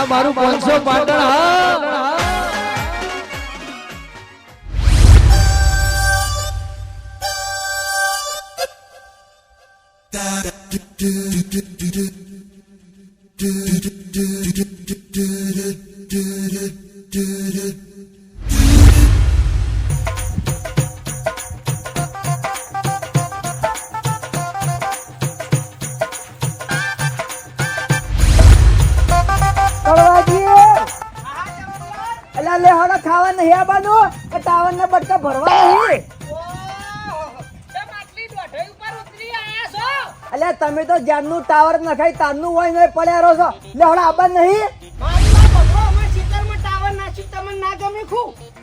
આ મારું પાંચસો પાટણ હા. કળવાજી નહીં કે ટાવર ના બટકા ભરવા નહીં. અલ્યા તમે તો જ્યારનું ટાવર નખાય તારનું હોય ને પડ્યા રહો છો. લે હવે આબા નહીં.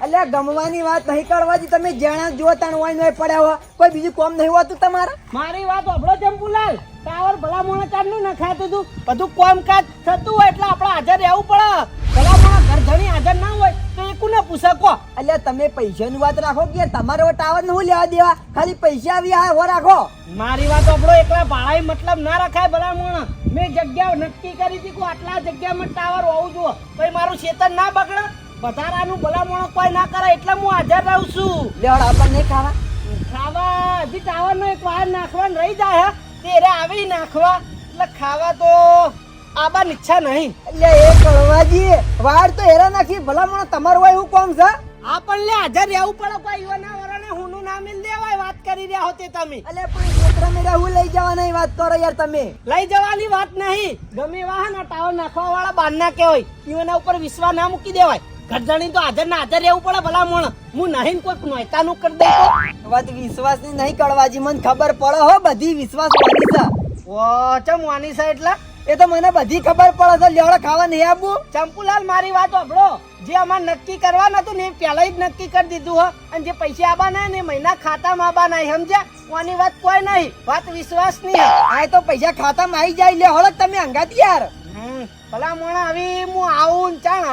અલ્યા ગમવાની વાત નહીં કરવાજી તમે જ્યાં જો તાણ હોય ને પડ્યા હો કોઈ બીજું કોમ નહીં હોતું તમારે? મારી વાત આપણો ચંપુલાલ ટાવર ભલા મોણા ચારનું નખાતું હતું બધું કામકાજ થતું હોય એટલે આપણે હાજર રહેવું પડે. ભલા મોણા ઘર ધણી હાજર ના હોય તો એ ના પૂછકો અલ્યા તમે પૈસાની વાત રાખો કે તમારે ટાવરનું લેવા દેવા? ખાલી પૈસા આવી આ હો રાખો. મારી વાત આપણો એકલા ભાડાય મતલબ ના રખાય ભલા મોણા. મેં જગ્યા નક્કી કરી હતી કે આટલા જગ્યામાં ટાવર હોવું જોઈએ પછી મારું ચેતન ના બગડે? વધારાનું ભલામણ કોઈ ના કરે એટલે હું હાજર રહું છું. લે આપણને નહીં ખાવા? ખાવા હજી ટાવર નો એક વાર નાખવાનું રહી જાય હે? તેરે આવી નાખવા. એટલે ખાવા તો આબા ઈચ્છા નહીં. એટલે એ કળવાજી વાર તો હેરા નાખી ભલામણ તમારું હોય એવું કોમ છે? આ પણ લે હાજર રહેવું પડે કોઈ યુવાના વરાને હુંનું નામ મિલ દેવાય વાત કરી રહ્યા હોતે તમે. અલે પણ ક્ષેત્ર મેળા હું લઈ જવાની વાત કરો યાર તમે. લઈ જવાની વાત નહીં. ગમે વાહન ટાવર નાખવા વાળા બારના કહેવાય. યુવાના ઉપર વિશ્વાસ ના મૂકી દેવાય. ઘરધણી તો હાજર ના હાજર રહેવું પડે ભલા મણ હું નહીં કોઈક નોયતાનું કરી દે તો. વાત વિશ્વાસની નહીં કળવાજી, મને ખબર પડે હો, બધી વિશ્વાસ વાળી છે. ઓ, ચમ વાની છે એટલે? એ તો મને બધી ખબર પડે છે. લેવડે ખાવા નહીં આપવું ચંપુલાલ, મારી વાત સાંભળો જે અમાર નક્કી કરવાનું હતું ને એ પહેલાં જ નક્કી કરી દીધું હો. અને જે પૈસા આવવાના ને મહિના ખાતામાં આવવાના સમજ્યા? વાની વાત કોઈ નહીં. વાત વિશ્વાસ નહીં આ તો પૈસા ખાતામાં આવી જાય. લે હળક તમે અંગાત યાર. ભલા મોણા આવી, હું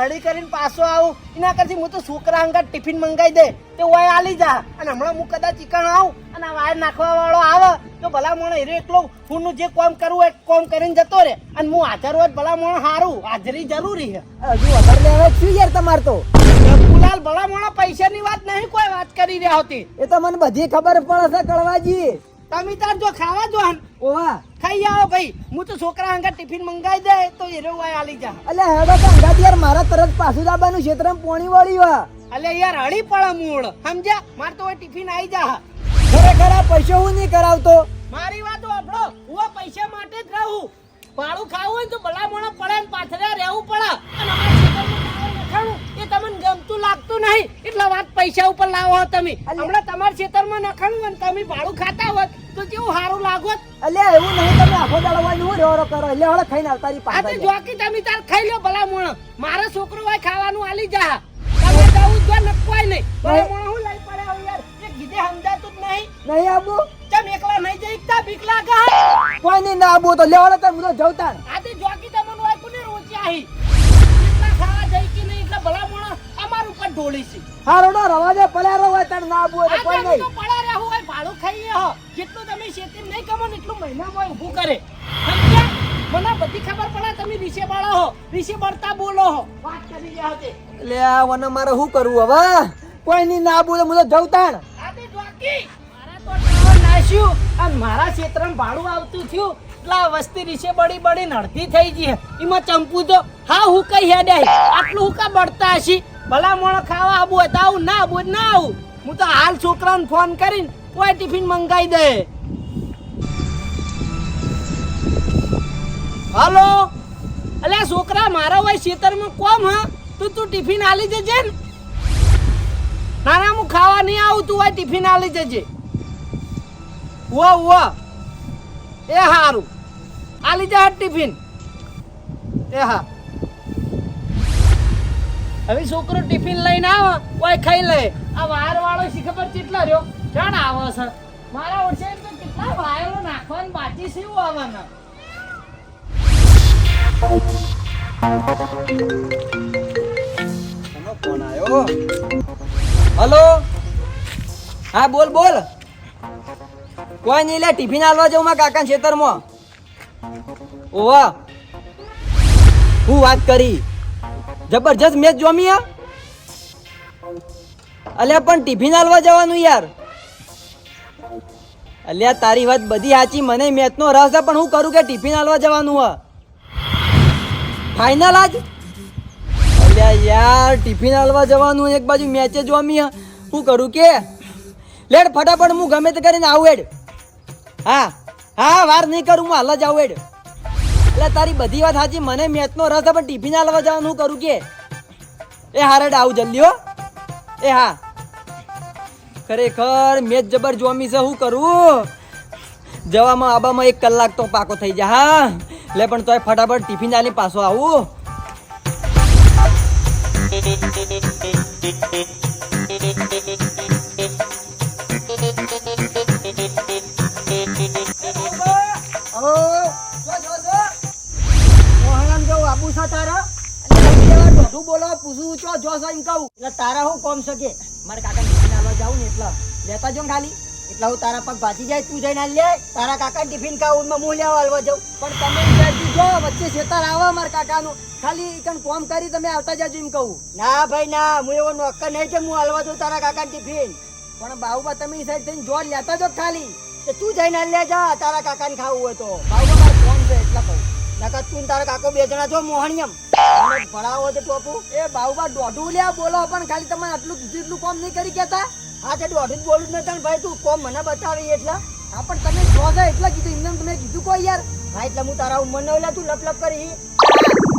હળી કરીને પાછો આવું. એના કરતી હું તો છોકરા અંગત ટિફિન મંગાવી દે. તે ઓય આલી જા. અને હમણાં હું કદાચ ચિકન આવું અને વાયર નાખવા વાળો આવે તો ભલા મોણા હીરો એકલો. હું જે કોમ કરવું હોય કામ કરીને જતો રહે. અને હું હાજર હોય ભલા મોણ સારું હાજરી જરૂરી છે. હજુ વધારે લેવા શું યાર તમાર તો? ગુલાલ ભલા મોણા પૈસાની વાત નહીં કોઈ વાત કરી રહ્યા હતી. એ તો મને બધી ખબર પડે છે કળવાજી. તમે તાર જો ખાવા જો ઓવા ખાઈ આવો ભાઈ. હું તો છોકરા અંગત ટિફિન મંગાવી દે તો એ વાય આલી જા. અલે હેડો તો અંગાત યાર મારા તરત પાછું દાબાનું ક્ષેત્ર પોણી વાળી વા અલે યાર હળી પડે મૂળ. સમજ્યા? માર તો ટિફિન આવી જા. ખરેખર આ પૈસો હું નહીં કરાવતો? મારી વાત આપણો હું પૈસા માટે જ રહું. ભાડું ખાવું હોય તો ભલા મોણા પડે ને પાછળ રહેવું પડે. અને અમારા ખેતરમાં ટાવર નખાણું એ તમને ગમતું લાગતું નહીં એટલે વાત પૈસા ઉપર લાવો તમે. હમણાં તમારા ખેતરમાં નખાણું હોય તમે ભાડું ખાતા હોત તો કેવું સારું લાગોત એટલે એવું નહીં તમે આખો દાડો હોય ને રેવરો કરો. એટલે હવે ખાઈને આવતારી આ તો પાછા જોકી તમે તાર ખાઈ લો ભલા મોણ. મારો છોકરો હોય ખાવાનું આલી જા તમે જવું જો નકવાય નહીં. ભલા મોણ હું લઈ પડે હું યાર. એ ગીધે સમજાતું જ નહીં. નહીં આબુ? તમે એકલા નહીં જઈ તા બીક લાગે કોઈ નહીં ના આબુ તો લેવડો તો હું તો જવતા આજે જોકી તમને હોય કોને રોચી આહી. ખાવા જઈ કે નહીં એટલે ભલા ઢોળી છે હારો ના રવા દે પડ્યા રહો હોય તાર ના તો કોઈ નહીં. તો પડ્યા રહો હોય ભાડું ખાઈએ હો. જેટલું તમે શેતી નહીં કમો ને એટલું મહિનામાં ઊભું કરે. મને બધી ખબર પડે તમે રીસે બાળા હો. રીસે બળતા બોલો હો. વાત કરી રહ્યા હતી લે આ વને મારે શું કરવું હવે? કોઈ નહીં ના આવું તો હું તો જવતાણ આજે મારા તો નાશ્યું અને મારા ક્ષેત્રમાં ભાડું આવતું થયું. એટલે આ વસ્તી રીશે બળી બળી નડતી થઈ ગઈ એમાં ચંપુ તો હા હું કઈ હેડે આટલું હું કા બળતા હશી? ભલા મોણ ખાવા આબુ હોય તો આવું, ના આવું ના આવું. હું તો હાલ છોકરાને ફોન કરીને કોઈ ટિફિન મંગાવી દે. હલો? અલ્યા છોકરા, મારા હોય ખેતરમાં કોમ હા? તું તું ટિફિન આલી જજે ને. ના ના, હું ખાવા નહીં આવું, તું હોય ટિફિન આલી જજે. વો વો એ આલી જા ટિફિન. એ હા. હવે છોકરો ટિફિન લઈને આવે, કોઈ ખાઈ લે. આ વાયર વાળો શી ખબર કેટલા રહ્યો? જાણ આવે છે. મારા ઓછે તો કેટલા વાયરો નાખવાનું, બાકી છે એવું આવવાના ફોન આવ્યો હલો? હા, બોલ બોલ. કોઈ નહીં લે, ટિફિન આલવા જાઉં મારા કાકા ખેતરમાં. ઓવા. હું વાત કરી. જબરજસ્ત મેચ જોમી આ? અલ્યા, પણ ટિફિન હાલવા જવાનું યાર. અલ્યા, તારી વાત બધી સાચી. મને મેચનો રસ છે, પણ હું કરું કે ટિફિન હાલવા જવાનું હ ફાઇનલ આજ? અલ્યા યાર ટિફિન હાલવા જવાનું, એક બાજુ મેચે જોમી હું કરું કે? લેડ, ફટાફટ, હું ગમે તે કરીને આવું, હેડ. હા. હા, વાર નહીં કરું, હું હાલ જ આવું, હેડ. એટલે તારી બધી વાત સાચી, મને મેચનો રસ પણ ટિફિન હાલવા જવાનું હું કરું કે? એ હારડ આવું જલ્દી, હો. એ હા. ખરેખર મેચ જબર જોમી છે શું કરું? જવામાં આબામાં એક કલાક તો પાકો થઈ જાય, હા. લે, પણ તોય ફટાફટ ટિફિન આલી પાછો આવું. દોઢું બોલો પૂછું છો જો એમ કહું. એટલે તારા હું કોમ શકે? મારે કાકા ટિફિન આવવા જાઉં ને એટલે. લેતા જો ખાલી. એટલે હું તારા પગ ભાજી જાય તું જઈને લે. તારા કાકા ટિફિન ખાવું હું લેવા આલવા જાઉં. પણ તમે વિચારજો જો વચ્ચે છેતર આવો મારા કાકાનું. ખાલી કણ કોમ કરી તમે આવતા જાજો એમ કહું. ના ભાઈ ના. હું એવો નોકર નહીં કે હું આલવા દઉં તારા કાકા ટિફિન. પણ બાઉબા તમે સાઈડ થઈને જોડ લેતા જો ખાલી. તે તું જઈને લે જા તારા કાકાને ખાવું હોય તો. મારે કોમ છે એટલે કહું. નકર તું તારા કાકો બે જણા જો મોહણિયમ મને ભણાવો તો ટોપુ એ બાઉબા દોઢું લ્યા બોલો પણ ખાલી તમે આટલું કીધું એટલું કોમ નહીં કરી કેતા હા તે દોઢું જ બોલું જ નતા ભાઈ તું કોમ મને બતાવી એટલે. હા પણ તમે જો છો એટલે કીધું એમને તમે કીધું કોઈ યાર? હા એટલે હું તારા ઉંમર નો તું લપ લપ કરી.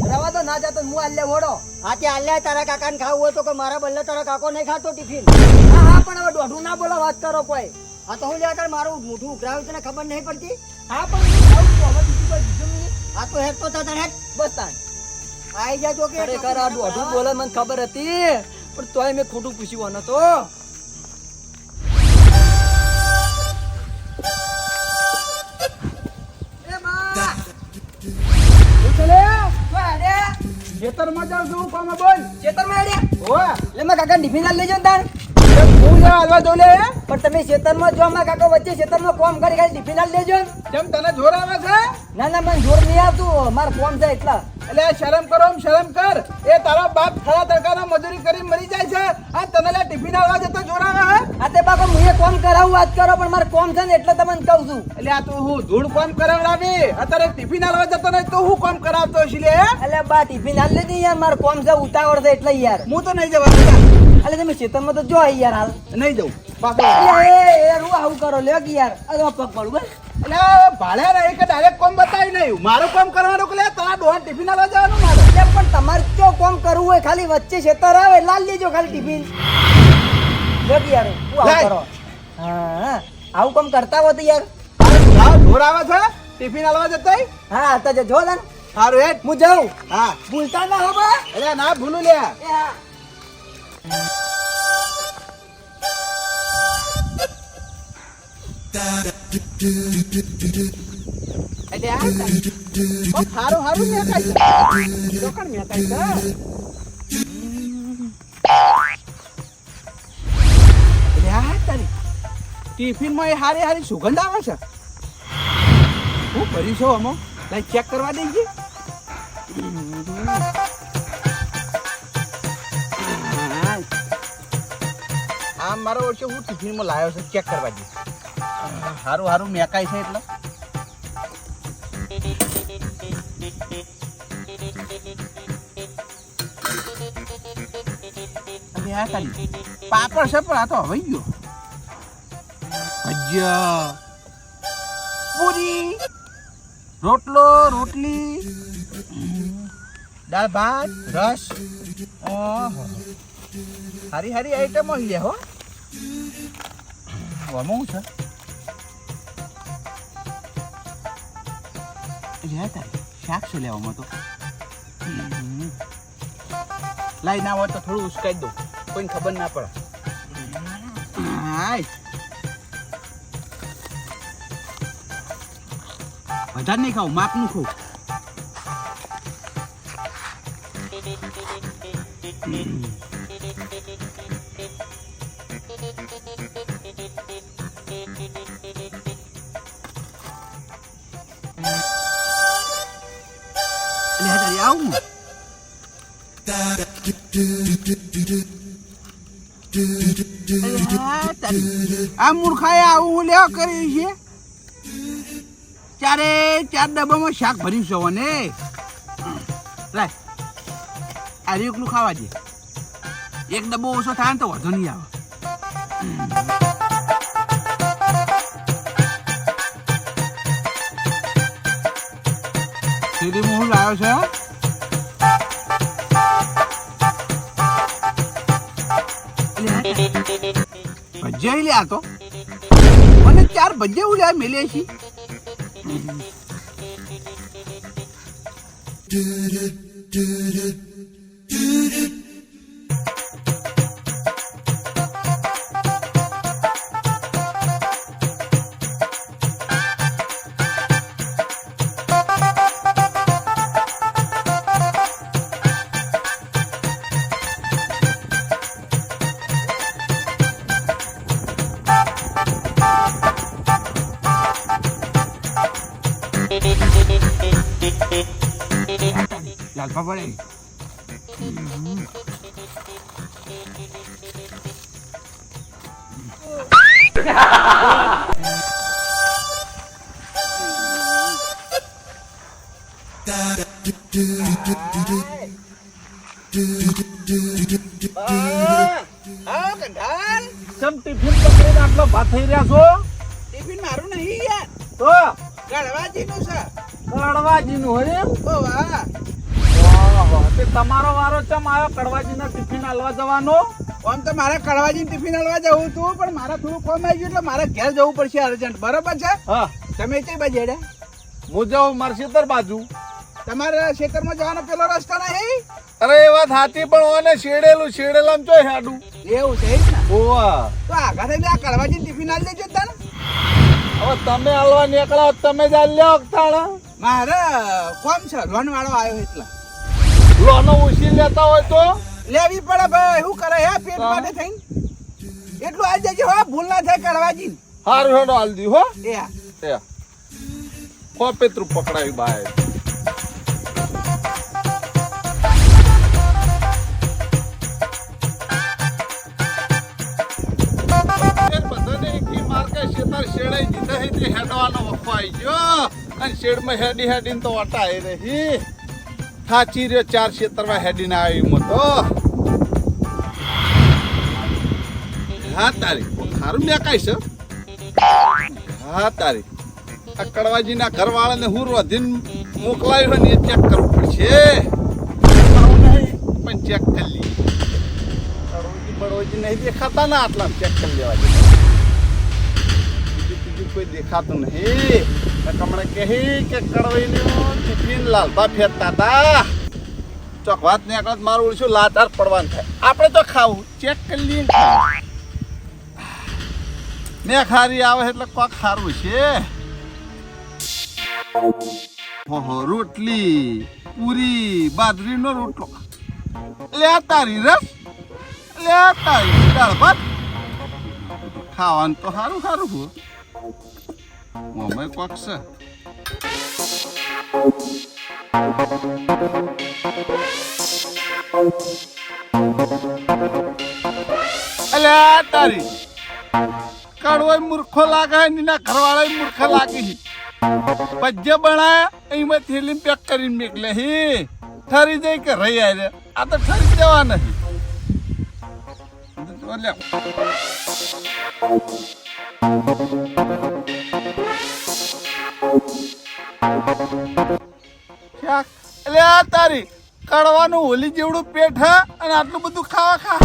રવા તો ના જાતો હું આલ્યા વડો હા તે આલ્યા તારા કાકાને ખાવું હોય તો કે મારા બલ્લે તારા કાકો નહીં ખાતો ટિફિન. હા હા પણ હવે દોઢું ના બોલો વાત કરો કોઈ. હા તો હું લેવા તાર મારું મોઢું ઉઘરાવ્યું તને ખબર નહીં પડતી? હા પણ હેડ તાર હેડ. બસ તાર આઈ જાજો કે ખરેખર આ દોઢું બોલે મને ખબર હતી પણ તોય મેં ખોટું પૂછ્યું આને તો? ખેતરમાં જાઉં છું કોમે બોલ. ખેતરમાં હેડે? મારા કાકા ટિફિન લઈ તાણ. એ હું લેવા આવવા દઉં લે. પણ તમે ખેતરમાં જો મારા કાકા વચ્ચે ખેતરમાં કોમ કરી ખાલી ટિફિન લેજો. કેમ તને જોર આવે છે? ના ના મને જોર નહીં આવતું. મારે કોમ છે એટલા. એટલે શરમ કરો શરમ કર. એ તારા બાપ ખરા તડકાના મજૂરી કરી મરી જાય છે. આ તને લે ટિફિન આવવા જતો જોર હે? આ તે બાપા હું એ કોમ કરાવું વાત કરો પણ મારે કોમ છે ને એટલે તમને કહું છું. એટલે આ તું હું ધૂળ કોમ કરાવડાવી? અત્યારે ટિફિન આવવા જતો નહીં તો હું કોમ કરાવતો હશે લે? એટલે બા ટિફિન આલ લેજે યાર મારે કોમ છે ઉતાવળ છે એટલે યાર. હું તો નહીં જવા એટલે તમે ખેતરમાં તો જો યાર હાલ. નહીં જવું. પાછો એટલે એ હું આવું કરો કે યાર. અરે પગ પડું બસ. એટલે ભાડે રહી કે ડાયરેક્ટ કોમ બતાવી નહીં મારું કામ કરવાનું કે તારા ડોહા ટિફિન આવવા જવાનું મારે? એટલે પણ તમારે જો કોમ કરવું હોય ખાલી વચ્ચે છેતર આવે લાલ લેજો ખાલી ટિફિન જો યાર હું આવું. કરો. હા હા. આવું કામ કરતા હો તો યાર હા ઢોર આવે છે? ટિફિન આવવા જતો હા આવતા જો ને. સારું હેડ. હું જાઉં. હા. ભૂલતા ના હો બા. એટલે ના ભૂલું લે હારું હારું એટલે આ તારી. ટિફિનમાં એ હારી હારી સુગંધ આવે છે. હું કર્યું છો અમો. લાઈ ચેક કરવા દઈએ આમ મારો ઓછો હું ટિફિનમાં લાવ્યો છે. ચેક કરવા દે. હારું હારું, મેકાય છે એટલે. પાપડ છે પણ આ તો હવે ગયો. ભજીયા પૂરી. રોટલો, રોટલી. દાળ, ભાત, રસ. હારી હારી આઈટમો લે હો. શું છે? તારી શાક છે? લેવામાં તો લાઈ ના હોય તો થોડું ઉસકાઈ દો. કોઈને ખબર ના પડે. હાય. વધારે નહીં ખાવ, માપનું ખાવું. એટલે આ મૂર્ખાએ આવું લેવા કર્યું છે? ચારે ચાર ડબ્બામાં શાક ભર્યું છે ને લાય, આ એકલું ખાવા દે. એક ડબ્બો ઓછો થાય ને તો વધુ નહીં આવે. હું લાવ્યો છે? ભજીયા લ્યા તો. મને ચાર ભજીયા ઉલ્યા મેલે છે. લાલપા પડે હા કંઠાલ ચમ ટિફિન પકડીને આટલો ભાત થઈ રહ્યા છો? ટિફિન મારું નહીં યાર. તો? ગળવાજીનું છે. કડવાજીનું હોય એમ? વાહ ઓહો, તે તમારો વારો ચમ આવ્યો? કડવાજીના ટિફિન હાલવા જવાનો? આમ તો મારે કડવાજી ટિફિન હલવા જવું હતું પણ મારે થોડું કોમ આવી ગયું એટલે મારે ઘેર જવું પડશે અર્જન્ટ બરોબર છે? હા. તમે કઈ બાજુ હું જાઉં મારસીતર બાજુ. તમારા ખેતરમાં જવાનો પેલો રસ્તો નહીં? અરે એ વાત હાથી પણ ઓને શેડેલું શેડેલામ ચોય હાડું. એવું છે ને? ઓવા. તો આગળ થઈને આ કડવાજી ટિફિન હાલ દેજો તને. હવે તમે હાલવા નીકળો તમે જ લ્યો તાણા મારે કોમ છે? લોન વાળો આવ્યો એટલે. લોનો ઉછી લેતા હોય તો? લેવી પડે ભાઈ શું કરે હે? પેટ. માટે થઈ એટલું આવી જજે હો ભૂલ ના થાય કરવાજી હારું હેડો હાલ દી હો. એ એ હો. પેતરું પકડાવી બાય. શેડાઈ દીધા હેડવાનો વખો આવી ગયો. અને શેડમાં હેડી હેડીને તો વટાઈ રહી. થાચી રહ્યો ચાર શેતરમાં હેડીને આવી મો તો હા તારી ખારું મેકાય છે. હા તારી, આ કડવાજીના ઘરવાળાને હું રોધીને મોકલાયો હોય ને એ ચેક કરવું પડશે. પણ ચેક કરી લઈએ. કડવાજી બડવાજી નહીં દેખાતા ને આટલા ચેક કરી લેવા બીજું બીજું કોઈ દેખાતું નહીં. કમણે કહે કે કડવાઈનું ટિફિન લાલતા ફેરતા હતા ચોક વાત ને આગળ મારું લાચાર પડવાનું થાય. કોક ખારું છે. રોટલી, પૂરી, બાજરીનો રોટલો. લે તારી રસ, લે તારી દાળ ખાવાનું તો સારું સારું કોક છે અલ્યા તારી. કડવો મૂર્ખો લાગે નીના ઘરવાળા મૂર્ખ લાગે પજ્ય બનાયા એમાં થેલી પેક કરીને મેકલે હી. ઠરી જાય કે રહી આ તો ઠરી જવા નથી લે. એટલે આ તારી કડવાનું હોલી જેવડું પેટ હે અને આટલું બધું ખાવા ખા.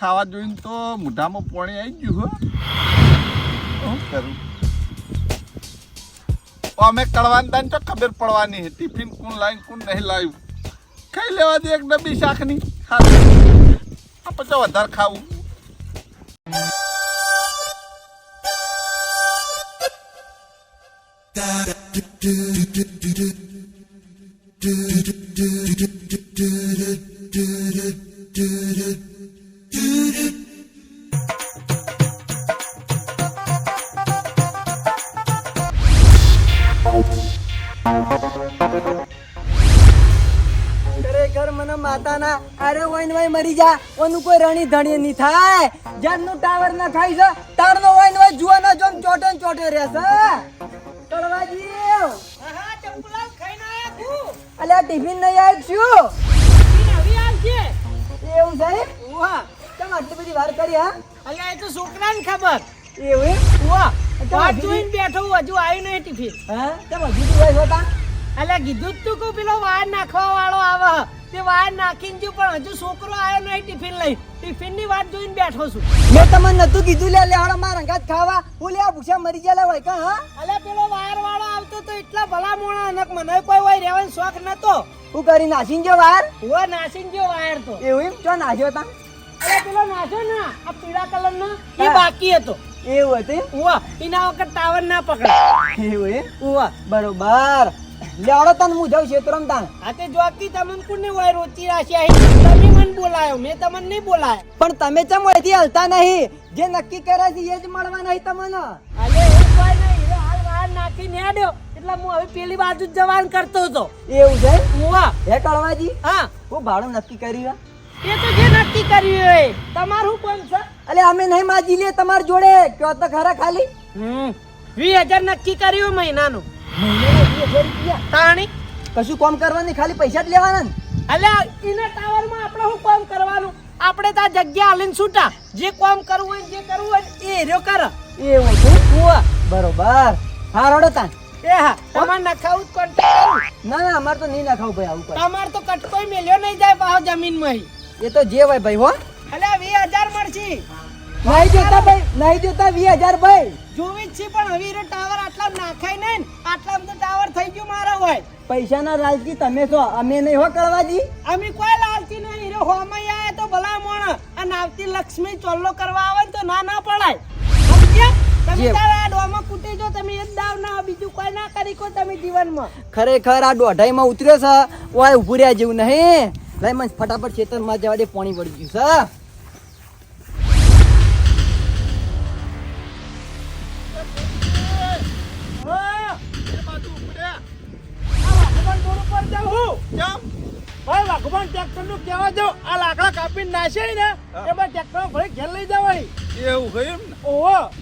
ખાવા જોઈને તો મોઢામાં પાણી આવી ગયું હો. શું કરું? અમે કડવાની તાને તો ખબર પડવાની. ટિફિન કોણ લાવ્યું કોણ નહીં લાવ્યું ખાઈ લેવા દે એક ડબ્બી શાકની. ખાલી પછી વધારે ખાવું Do do do do do do do do do do માતાના અરે વઈન વઈ મરી જા. ઓનું કોઈ રણી ધણી નહીં થાય. જાનનું ટાવર ના ખાઈ છે. ટાવર નો વઈન વઈ જુઓ ના જોમ ચોટે ને ચોટે રહેશે તળવાજી હા ચંપુલાલ ખાઈને આયા તું અલ્યા ટિફિન નહીં આવ્યું છું. આવશે. એવું છે આટલી બધી વાર કરી હા? અલ્યા એ તો છોકરાને ખબર. એવું? ઉવા વાત જોઈને બેઠો હજુ આવ્યું નહીં ટિફિન. હા? કેમ હજુ તું હતા? અલ્યા કીધું તું કે પેલો વાર નાખવા વાળો આવે. તે વાર નાખીને જો પણ હજુ છોકરો આવ્યો નહીં ટિફિન લઈ. ટિફિનની વાત જોઈને બેઠો છું. મેં તમને નતું કીધું લે લે હાડો મારા અંગાત ખાવા. હું લે ભૂખ્યા મરી ગયા હોય કા હા? અલે પેલો વાર વાળો આવતો તો એટલા ભલા મોણા અનક મને કોઈ હોય રહેવાનો શોખ નતો. હું કરી નાસીન જો વાર હું નાસીન જો વાયર તો. એવું એમ? ચો નાસ્યો તા? અલે પેલો નાસ્યો ના આ પીળા કલર નો એ બાકી હતો. એવું હતું ઉવા એના વખત ટાવર ના પકડાય એવું એ ઉવા બરોબર. લે તન હું જાઉં છેતરમ તાણ તાન આતે જોકી તમને કોને હોય રોચી રાશિ આહી તમે મન બોલાયો મેં તમને નહીં બોલાય. પણ તમે ચમ અહીંથી હલતા નહીં? જે નક્કી કર્યા છે એ જ મળવા નહીં તમને. અરે એ કોઈ નહીં એ હાલ વાર નાખી ને હેડ્યો. એટલે હું હવે પેલી બાજુ જ જવાન કરતો હતો. એવું છે? હુવા હે કળવાજી? હા. હું ભાડું નક્કી કર્યું એ તો જે નક્કી કર્યું એ. તમારું કોણ છે? અલે અમે નહીં માજી લે તમાર જોડે. કયો તો ખરા ખાલી? હમ. વીસ હજાર નક્કી કર્યું મહિનાનું. તાણી? કશું કામ કરવાની ખાલી પૈસા જ લેવાના ને. અલ્યા એના ટાવરમાં આપણે શું કામ કરવાનું? આપણે તો જગ્યા હાલીને છૂટા. જે કામ કરવું હોય જે કરવું હોય એ રહ્યો કર. એવું છે કુવા? બરોબર. હા રડો તાન એ હા તમારે નખાવું જ કોન્ટેક્ટ ના ના અમારે તો નહીં નખાવું ભાઈ આવું તમારે તો કટકોય મેલ્યો નહીં જાય પાછો જમીનમાં એ તો જે હોય ભાઈ હો. અલ્યા વીસ હજાર મળશે. નહીં જોતા ભાઈ નહીં જોતા હજાર ભાઈ. જોવી જ છે પણ હવે એનો ટાવર આટલા નાખાય નહીં આટલા તો ટાવર થઈ ગયો મારો હોય. પૈસાના લાલચી તમે છો અમે નહીં હો કળવાજી અમે કોઈ લાલચી નહીં હીરો હોમાં આયા તો ભલા મોણ અને આવતી લક્ષ્મી ચોલ્લો કરવા આવે તો ના ના પડાય. સમજ્યા? તમે તારા આ ડોમાં કૂટી જો તમે એ દાવ ના બીજું કોઈ ના કરી કો તમે જીવનમાં. ખરેખર આ દોઢાઈમાં ઉતર્યો છે ઓય ઉભું રહ્યા જેવું નહીં. લઈ મને ફટાફટ ખેતરમાં જવા દે પાણી પડી ગયું છે. એવું હોય એમ ને?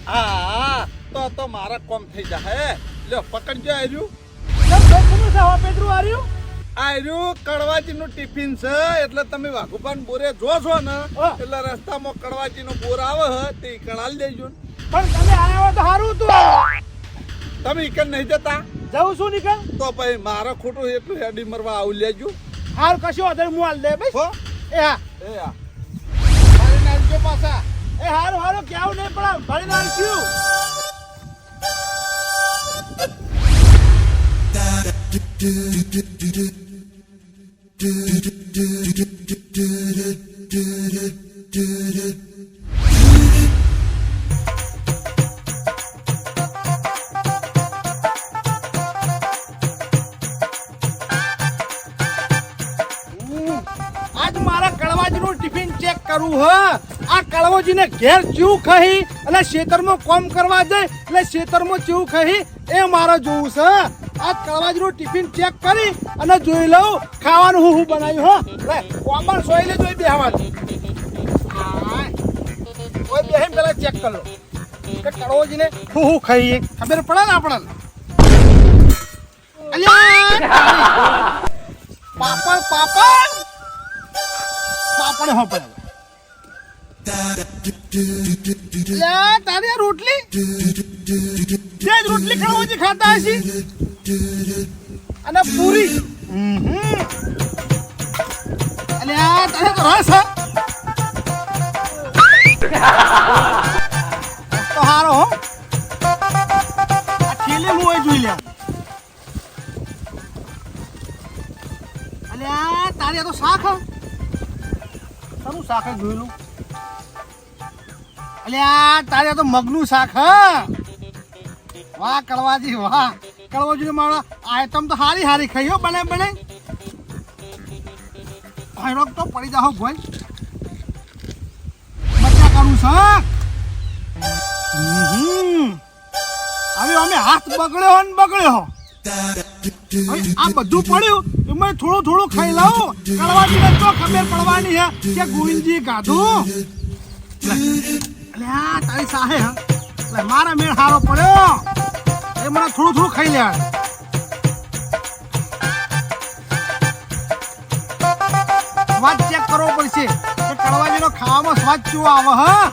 હા તો તો મારા કોમ થઈ જાય લ્યો પકડજો આર્યું? આર્યું કડવાજીનું ટિફિન છે એટલે તમે વાઘુપાન બોરે જો છો ને એટલે રસ્તામાં કડવાજીનો બોર આવે હે તે કણાલ દેજો ને. પણ તમે આયા તો સારું હતું તમે ઈકન નહીં જતા? જવું શું નીકળ. તો ભાઈ મારા ખોટું એટલું હેડી મરવા આવું લેજો. હાલ કશો વધારે હું હાલ દે બસ હો એ હા એ આ મારી નાખજો પાછા એ હારું હારું કેવું નહીં પણ ભરી નાખ્યું આજ કરવું હ? આ કડવાજીને ઘેર ચીવું ખહી અને શેતરમાં કોમ કરવા જાય એટલે શેતરમાં ચીવું ખહી. એ મારે જોવું છે આ કડવાજીનું ટિફિન ચેક કરી અને જોઈ લઉં, ખાવાનું હું હું બનાવ્યું, હો? લે લે જોઈ બેહવાનું. કોઈ બેહીને પેલા ચેક કરો કે કડવાજીને હું હું ખાઈએ ખબર પડે ને આપણને? પાપડ પાપડ! પાપડ હો પડે તારી રોટલી? તે રોટલી ખાવાથી ખાતા હશી? અને પૂરી. અલે આ તો રસ તો હારો હો. જોઈ લે. અલ્યા તારી આ તો હા. તારું શાખે જોયેલું અલે આ તારે તો મગનું શાક, હા? વાહ કડવાજી વાહ. કડવાજી મારા આઈટમ તો હારી હારી ખાઈ, હો, બને બને. હૈરોક તો પડી જાઓ, ભાઈ. મજા કરું હમ. હવે અમે હાથ બગડ્યો ને બગડ્યો. હો આ બધું પડ્યું, એ તમે થોડું થોડું ખાઈ લાવું. કડવાજી ને તો ખબર પડવાની હે કે ગોવિંદજી ગાધું. આ તારી સાહે, હા. લે, મારા મેળ હારો પડ્યો. એ મને થોડું થોડું ખાઈ લે. સ્વાદ ચેક કરવો પડશે. કે કડવાજીનો ખાવામાં સ્વાદ કેવો આવે, હા?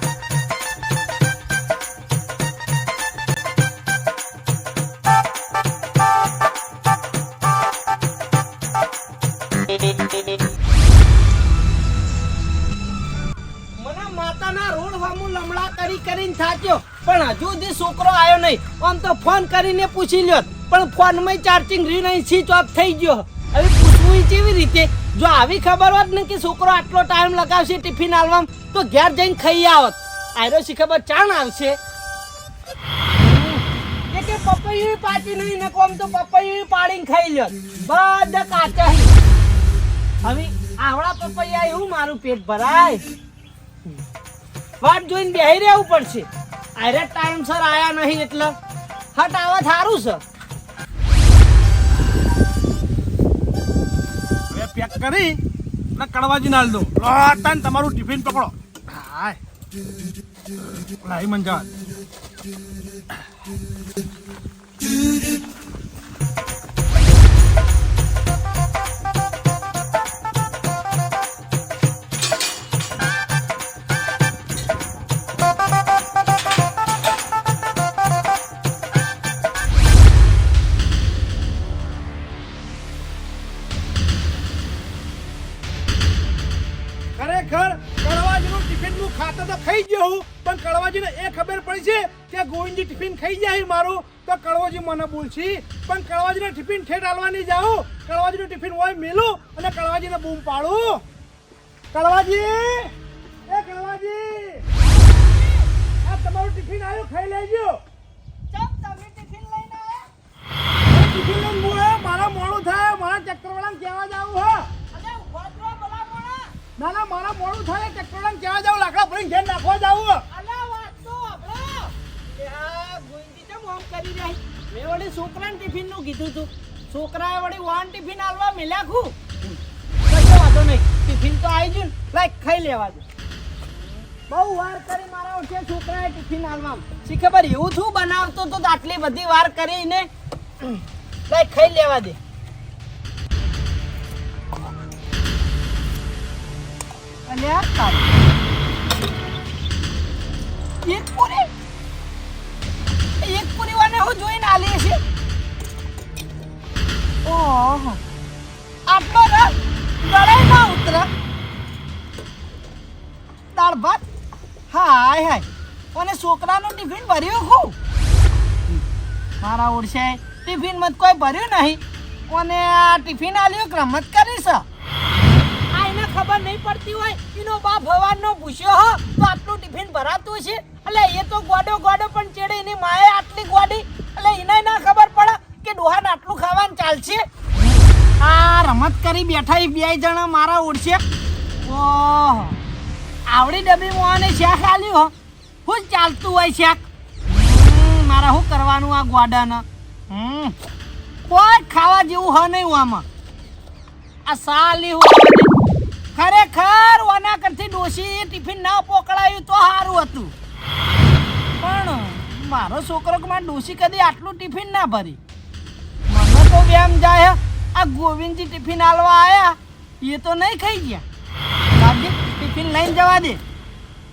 છોકરો આવ્યો નહીં. આમ તો ફોન કરીને પૂછી લ્યો. પણ ફોનમાં ચાર્જિંગ રહ્યું નહીં સ્વિચ ઓફ થઈ ગયો. હવે પૂછવું કેવી રીતે? જો આવી ખબર હોત ને કે છોકરો આટલો ટાઈમ લગાવશે ટિફિન આલવામાં તો ઘેર જઈને ખાઈ આવત. આયરો શી ખબર ચાણ આવશે? કે પપૈયું પાછી નહીં ને કોમ તો પપૈયું પાડીને ખાઈ લ્યો. બધા કાચા હવે આવડા પપૈયા એવું મારું પેટ ભરાય. વાત જોઈને બેહી રહેવું પડશે. અરે ટાઈમસર આયા નહીં એટલે. હટ આવા થારું છે. હવે પેક કરી અને કડવાજી નાલ દો તાન તમારું ટિફિન પકડો. હાય. લાઈ મંજા ખરેખર કડવાજીનું ટિફિનનું ખાતર તો ખાઈ ગયો હું. પણ કડવાજીને એ ખબર પડી છે કે ગોવિંદજી ટિફિન ખાઈ જાય મારું. તો કડવાજી મને બોલશી. પણ કડવાજીને ટિફિન ઠેઠ હાલવાની જાઉં. કડવાજીનું ટિફિન હોય મેલું અને કડવાજીને બૂમ પાડું. કડવાજી! એ કડવાજી! આ તમારું ટિફિન આવ્યું ખાઈ લેજો. ટિફિન લઈને મારા મોડું થાય મારા ચક્કરવાળાને કહેવા જાવું હા. ના ના, મારા મોડું થાય ટ્રેક્ટરને કહેવા જાવ લાકડા ભરીને ઘેર નાખવા જાવ મેં વળી છોકરાને ટિફિનનું કીધું તું. છોકરાએ વળી વાન ટિફિન આલવા મેલ્યા ખું? કશો નહીં. ટિફિન તો આવી ગયું ને, લાઈક ખાઈ લેવા દે. બહુ વાર કરી મારા ઓછે છોકરાએ ટિફિન આલવા. શી ખબર, એવું શું બનાવતો તો આટલી બધી વાર કરીને લાઈક ખાઈ લેવા દે. આ તારી એક પૂરી? એક પૂરી વાને હું જોઈને આલી છે ઓહો. આટલો રસ ગળે ના ઉતરે? દાળ ભાત? હાય હાય. અને છોકરાનું ટિફિન ભર્યું હું? મારા ઓળશે, ટિફિન મત કોઈ ભર્યું નહીં. અને આ ટિફિન આલ્યું રમત કરીશ એને ખબર નહીં પડતી હોય, એનો બાપ ભવાનનો પૂછ્યો હો, તો આટલું ટિફિન ભરાતું છે? એટલે એ તો ગોડો ગોડો પણ ચેડે એની માએ આટલી ગોડી. એટલે એને ના ખબર પડે કે ડોહાને આટલું ખાવાનું ચાલશે? આ રમત કરી બેઠા એ બે જણા મારા ઉડશે ઓહો. આવડી ડબ્બી મોને શેખ આલ્યું હો. શું ચાલતું હોય શેખ મારે શું કરવાનું આ ગોડાને? હમ. કોઈ ખાવા જેવું હ નહીં આમાં. આ સાલી હું. ખરેખર ઓના કરતી ડોશી ટિફિન ના પોકળાયું તો સારું હતું. પણ મારો છોકરો કે મારા ડોશી કદી આટલું ટિફિન ના ભરી. મને તો વેમ જાય, આ ગોવિંદજી ટિફિન આલવા આયા, એ તો નહીં ખાઈ ગયા. દાદી, ટિફિન લઈને જવા દે.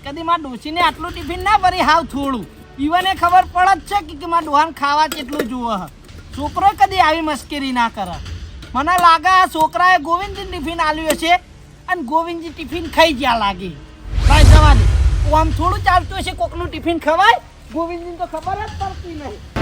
કદી મારા ડોશીને આટલું ટિફિન ના ભરી હાવ થોડું. ઈવને ખબર પડે જ છે કે મારા ડોહાન ખાવા કેટલું જુઓ છોકરો કદી આવી મશ્કરી ના કરે. મને લાગે આ છોકરાએ ગોવિંદજી ટિફિન આલ્યું છે અને ગોવિંદજી ટિફિન ખાઈ ગયા લાગે. ભાઈ જવા દે આમ થોડું ચાલતું હશે કોકનું ટિફિન ખવાય? ગોવિંદજીને તો ખબર જ પડતી નહીં.